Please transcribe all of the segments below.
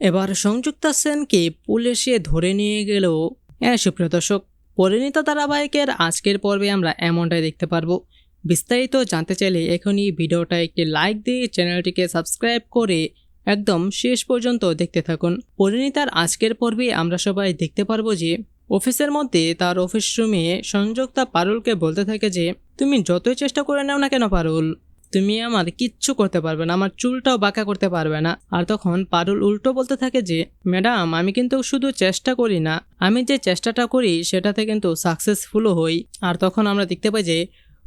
এবার সংযুক্তা সেনকে পুলিশে ধরে নিয়ে গেলেও হ্যাঁ সুপ্রিয় দর্শক, পরিণীত ধারাবাহিকের আজকের পর্বে আমরা এমনটাই দেখতে পারব। বিস্তারিত জানতে চাইলে এখনই ভিডিওটা একটি লাইক দিয়ে চ্যানেলটিকে সাবস্ক্রাইব করে একদম শেষ পর্যন্ত দেখতে থাকুন। পরিণীতার আজকের পর্বে আমরা সবাই দেখতে পারব যে, অফিসের মধ্যে তার অফিস রুমে সংযুক্তা পারুলকে বলতে থাকে যে, তুমি যতই চেষ্টা করে নাও না কেন পারুল? তুমি আমার কিচ্ছু করতে পারবে না, আমার চুলটাও বাঁকা করতে পারবে না। আর তখন পারুল উল্টো বলতে থাকে যে, ম্যাডাম, আমি কিন্তু শুধু চেষ্টা করি না, আমি যে চেষ্টাটা করি সেটাতে কিন্তু সাকসেসফুলও হই। আর তখন আমরা দেখতে পাই যে,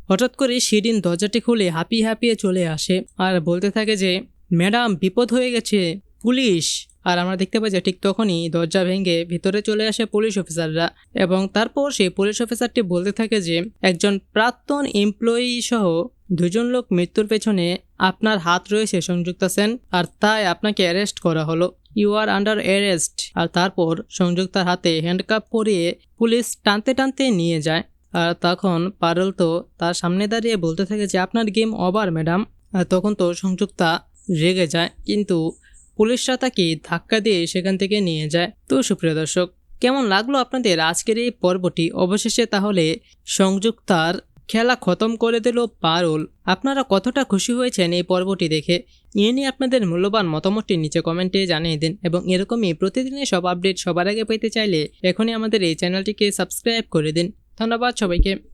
হঠাৎ করে শিরিন দরজাটি খুলে হাঁপিয়ে হাঁপিয়ে চলে আসে। আর বলতে থাকে যে, ম্যাডাম, বিপদ হয়ে গেছে, পুলিশ! আর আমরা দেখতে পাই যে ঠিক তখনই দরজা ভেঙে ভিতরে চলে আসে পুলিশ অফিসাররা এবং তারপর সেই পুলিশ অফিসারটি বলতে থাকে যে একজন প্রাক্তন এমপ্লয়ি সহ দুজন লোক মৃত্যুর পেছনে আপনার হাত রয়েছে, সংযুক্ত সেন আর তাই আপনাকে অ্যারেস্ট করা হলো। ইউ আর আন্ডার অ্যারেস্ট আর তারপর সংযুক্তার হাতে হ্যান্ডকাপ পরিয়ে পুলিশ টানতে টানতে নিয়ে যায়। আর তখন পারল তো তার সামনে দাঁড়িয়ে বলতে থাকে যে, আপনার গেম ওভার ম্যাডাম আর তখন তো সংযুক্তা রেগে যায়। কিন্তু পুলিশরা তাকে ধাক্কা দিয়ে সেখান থেকে নিয়ে যায়। তো সুপ্রিয় দর্শক, কেমন লাগল আপনাদের আজকের এই পর্বটি? অবশেষে তাহলে সংযুক্তার খেলা খতম করে দিল পারুল। আপনারা কতটা খুশি হয়েছেন এই পর্বটি দেখে? এ নিয়ে আপনাদের মূল্যবান মতামতটি নিচে কমেন্টে জানিয়ে দিন এবং এরকমই প্রতিদিনের সব আপডেট সবার আগে পেতে চাইলে এখনই আমাদের এই চ্যানেলটিকে সাবস্ক্রাইব করে দিন। ধন্যবাদ সবাইকে।